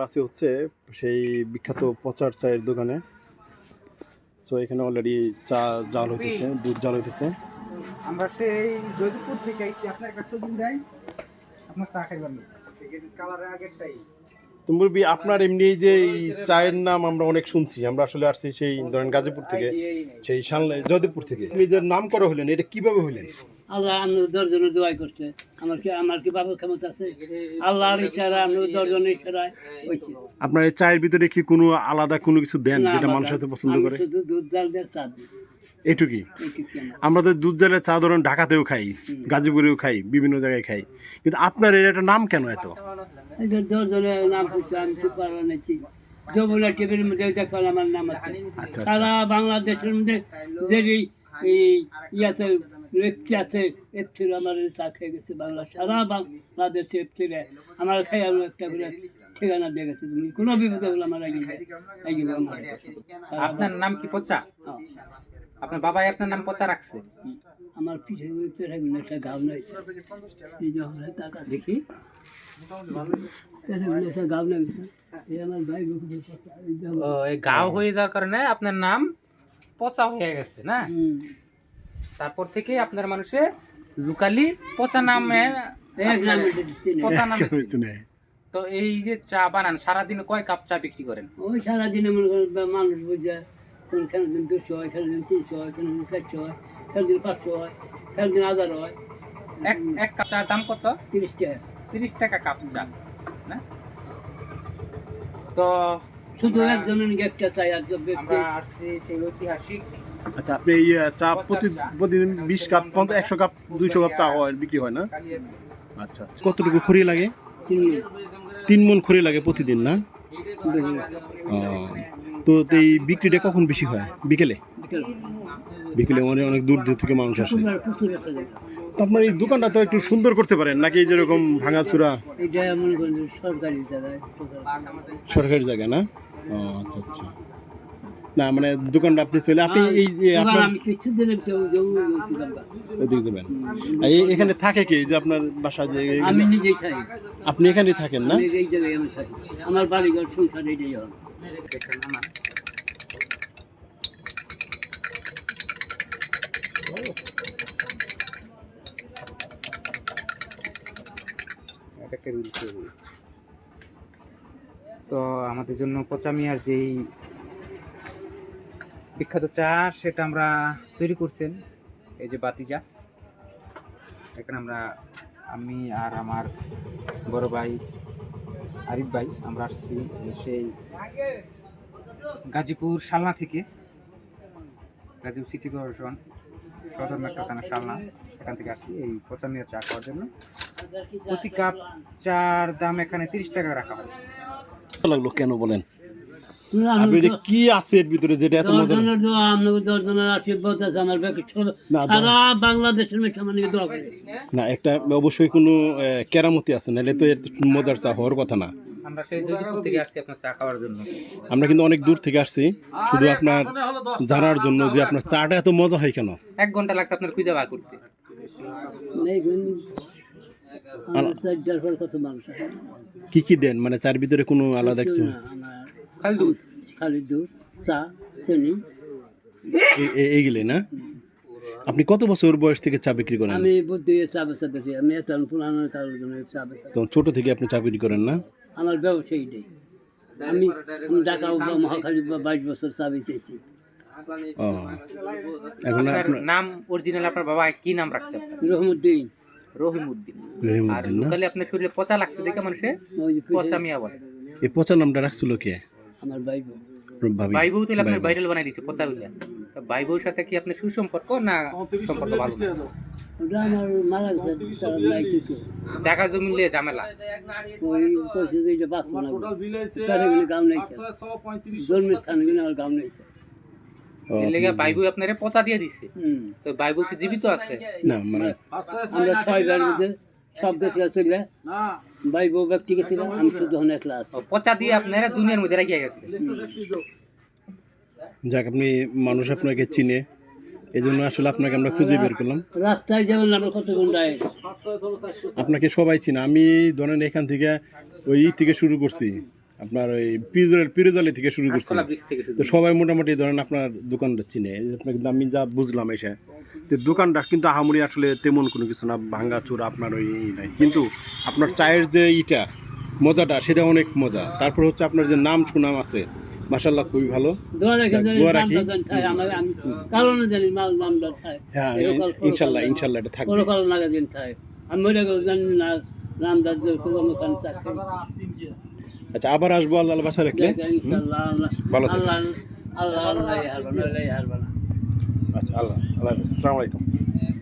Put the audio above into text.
আমরা আছি হচ্ছে সেই বিখ্যাত পচার চায়ের দোকানে। তো এখানে অলরেডি চা জাল হইতেছে দুধ জাল হইতেছে। আমরা সেই যোধপুর থেকে আইছি আপনার কাছে দিন যাই আপনার চা খাইবার কালারের আগেরটাই। মুরবি আপনার এমনি যে এই চায়ের নাম আমরা অনেক শুনছি আমরা আসলে আসছি সেই ধরেন গাজীপুর থেকে সেই সানলে জয়দেবপুর থেকে। যে নাম করা হলেন এটা কীভাবে হলেন আল্লাহ আমি দশজনের দোয়াই করছে। আমার কি আমার কি বাবার ক্ষমতা আছে? আল্লাহর ইচ্ছারা আমি দশজনের ইচ্ছারায় হয়েছে আপনার এই চায়ের ভিতরে কি কোনো আলাদা কোনো কিছু দেন যেটা বাবা, মানুষ হয়তো পছন্দ করে? শুধু দুধ জাল দিয়ে চা দিই। এটুকুই আমরা তো দুধ জালের চা ধরেন ঢাকাতেও খাই গাজীপুরেও খাই বিভিন্ন জায়গায় খাই। কিন্তু আপনার এর একটা নাম কেন এত? দশজনের নাম হচ্ছে আমি খুব ভালো নিয়েছি যমুনা টিভির মধ্যে দেখলাম আমার নাম আছে। আচ্ছা সারা বাংলাদেশের মধ্যে যে এই ইয়াতে এফটি আছে এফটির আমার চা খেয়ে গেছে বাংলা সারা বাংলাদেশে এফটিরে আমার খাই আমি একটা করে ঠিকানা দিয়ে গেছে। তুমি কোনো বিপদে হলে আমার এগিয়ে আপনার নাম কি পচা? হ্যাঁ। আপনার বাবাই আপনার নাম পচা রাখছে? আমার পিঠে পিঠে একটা গাও নাইছে এই যে দেখি। একটা গাও নাইছে আমার ভাই গাও হয়ে যাওয়ার কারণে আপনার নাম পচা হয়ে গেছে না। তারপর থেকে আপনার মানুষে লুকালি পচা নামে পচা নামে তো এই যে চা বানান সারাদিনে কয় কাপ চা বিক্রি করেন? ওই সারাদিনে মনে করেন মানুষ বুঝে কোন খেলার দিন দুশো হয় খেলার দিন তিনশো হয় খেলার দিন চারশো হয় খেলার দিন পাঁচশো হয় খেলার দিন হাজার হয়। এক এক কাপ চার দাম কত? তিরিশ টাকা। তিরিশ টাকা কাপ চা না? তো শুধু একজনের একটা চাই আর সব আমরা আসছি সেই ঐতিহাসিক আচ্ছা আপনি এই চা প্রতি প্রতিদিন বিশ কাপ পঞ্চাশ একশো কাপ দুইশো কাপ চা হয় বিক্রি হয় না? আচ্ছা আচ্ছা। কতটুকু খড়ি লাগে? তিন মন খড়ি লাগে প্রতিদিন না? তো এই বিক্রিটা কখন বেশি হয়? বিকেলে? বিকেলে। অনেক অনেক দূর দূর থেকে মানুষ আসে। আপনার এই দোকানটা তো একটু সুন্দর করতে পারেন নাকি যেরকম ভাঙাচুরা? সরকারি জায়গায়। সরকারি। সরকারি জায়গা না? ও আচ্ছা আচ্ছা। না মানে দোকানটা আপনি চলে আপনি এই ওদিকে যাবেন। এখানে থাকে কি যে আপনার বাসা যে আমি নিজেই থাকি। আপনি এখানেই থাকেন না? এই জায়গায় আমি থাকি। আমার বাড়িঘর সংসার এটাই তো আমাদের জন্য পচামিয়ার যেই বিখ্যাত চা সেটা আমরা তৈরি করছেন এই যে বাতিজা। এখানে আমরা আমি আর আমার বড় ভাই আরিফ ভাই আমরা আসছি সেই গাজীপুর শালনা থেকে। গাজীপুর সিটি কর্পোরেশন সদর মেট্রো থানা শালনা। সেখান থেকে আসছি এই পচামিয়ার চা খাওয়ার জন্য। প্রতি কাপ চার দাম এখানে তিরিশ টাকা রাখা হয়। লাগল কেন বলেন? আপনি এটা কি আছে এর ভিতরে যেটা এত মজা সারা বাংলাদেশের মেয়ে দোয়া করে। না একটা অবশ্যই কোনো কেরামতি আছে নাহলে তো এর মজার চা হওয়ার কথা না। আমরা সেই যোধপুর থেকে আসছি আপনার চা খাওয়ার জন্য। আমরা কিন্তু অনেক দূর থেকে আসছি শুধু আপনার জানার জন্য যে আপনার চাটা এত মজা হয় কেন? এক ঘণ্টা লাগছে আপনার খুঁজে বার করতে? কি কি দেন? মানে চার ভিতরে কোনো আলাদা কিছু খালি দুধ খালি দুধ চা চিনি। এ- এ- এইগুলি না? আপনি কত বছর বয়স থেকে চা বিক্রি করেন? আমি বুদ্ধি চা বেচা দেখি। আমি এত পুরানো কারোর জন্য চা বেচা তো ছোট থেকে আপনি চা বিক্রি করেন না? আমার ব্যবসায়ী নেই। আমি ঢাকা মহাখালী বাইশ বছর চা বেচেছি। এখন আপনার নাম অরিজিনাল আপনার বাবা কি নাম রাখছে? রহমুদ্দিন রহিম উদ্দিন আর রহিমউদ্দিন না? লোকালি আপনার শরীরে পচা লাগছে দেখে মানুষে? পচা মিয়া বলে। এই পচা নামটা রাখছিল কে? আমার ভাই। ভাবি। ভাই বউ তাহলে আপনার ভাইরাল বানাই দিচ্ছে পচা বুঝলে তো ভাই বউর সাথে কি আপনার সুসম্পর্ক না সম্পর্ক ভালো? ওটা আমার মারা গেছে তারা নাই কিছু জায়গা জমি নিয়ে ঝামেলা। ওই কইছে যে এটা বাঁচবো না। তারা এগুলো গাম নাইছে জন্মের স্থান কিন্তু আমার গাম নাইছে লেগে ভাই আপনারে পচা দিয়ে দিছে। হুম। তো ভাই কি জীবিত আছে? না মানে আমরা ছয় ভাইয়ের মধ্যে সব ভাই বউ ব্যক্তি গেছিলাম আমি শুধু হন একলা পচা দিয়ে আপনারা দুনিয়ার মধ্যে রেখে গেছে। যাক আপনি মানুষ আপনাকে চিনে। এই জন্য আসলে আপনাকে আমরা খুঁজে বের করলাম। রাস্তায় যেমন আমরা কত ঘন্টায় আপনাকে সবাই চিনে। আমি ধরেন এখান থেকে ওই থেকে শুরু করছি। আপনার ওই পিরোজালি পিরোজালি থেকে শুরু শুরু তো সবাই মোটামুটি ধরেন আপনার দোকানটা চিনে। আপনাকে আমি যা বুঝলাম এসে। তো দোকানটা কিন্তু আহামরি আসলে তেমন কোনো কিছু না ভাঙ্গা চূড়া আপনার ওই নাই কিন্তু আপনার চায়ের যে ইটা মজাটা সেটা অনেক মজা তারপর হচ্ছে আপনার যে নাম সুনাম আছে মাসাল্লাহ খুবই ভালো দোয়া রেখে হ্যাঁ ইনশাল্লাহ ইনশাল্লাহ এটা থাকবে যে আচ্ছা আবার আসব আল্লাহ বাসা রাখলে ভালো আল্লাহ আল্লাহ আল্লাহ হারবানা আল্লাহ হারবানা আচ্ছা আল্লাহ আল্লাহ হাফেজ। আসসালামু আলাইকুম